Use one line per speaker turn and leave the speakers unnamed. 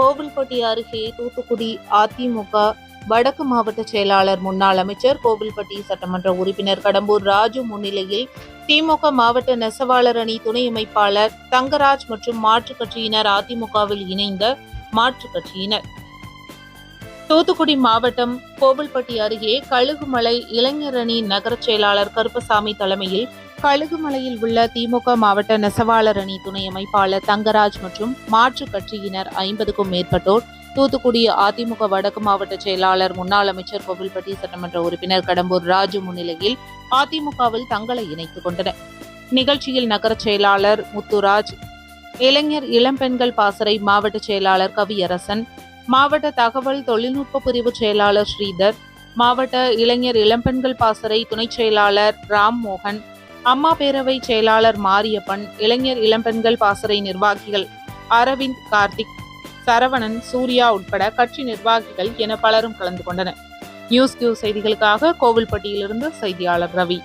கோவில்பட்டி அருகே தூத்துக்குடி அதிமுக வடக்கு மாவட்ட செயலாளர் முன்னாள் அமைச்சர் கோவில்பட்டி சட்டமன்ற உறுப்பினர் கடம்பூர் ராஜு முன்னிலையில் திமுக மாவட்ட நெசவாளர் அணி துணை அமைப்பாளர் தங்கராஜ் மற்றும் மாற்றுக் கட்சியினர் அதிமுகவில் இணைந்த மாற்றுக் கட்சியினர். தூத்துக்குடி மாவட்டம் கோவில்பட்டி அருகே கழுகுமலை இளைஞர் அணி நகர செயலாளர் கருப்பசாமி தலைமையில் கழுகுமலையில் உள்ள திமுக மாவட்ட நெசவாளர் அணி துணை அமைப்பாளர் தங்கராஜ் மற்றும் மாற்றுக் கட்சியினர் ஐம்பதுக்கும் மேற்பட்டோர் தூத்துக்குடி அதிமுக வடக்கு மாவட்ட செயலாளர் முன்னாள் அமைச்சர் கோவில்பட்டி சட்டமன்ற உறுப்பினர் கடம்பூர் ராஜு முன்னிலையில் அதிமுகவில் தங்களை இணைத்துக் கொண்டனர். நிகழ்ச்சியில் நகர செயலாளர் முத்துராஜ் இளைஞர் இளம்பெண்கள் பாசறை மாவட்ட செயலாளர் கவியரசன் மாவட்ட தகவல் தொழில்நுட்ப பிரிவு செயலாளர் ஸ்ரீதர் மாவட்ட இளைஞர் இளம்பெண்கள் பாசறை துணை செயலாளர் ராம் மோகன் அம்மா பேரவை செயலாளர் மாரியப்பன் இளைஞர் இளம்பெண்கள் பாசறை நிர்வாகிகள் அரவிந்த் கார்த்திக் சரவணன் சூர்யா உட்பட கட்சி நிர்வாகிகள் என பலரும் கலந்து கொண்டனர். நியூஸ் கியூ செய்திகளுக்காக கோவில்பட்டியிலிருந்து செய்தியாளர் ரவி.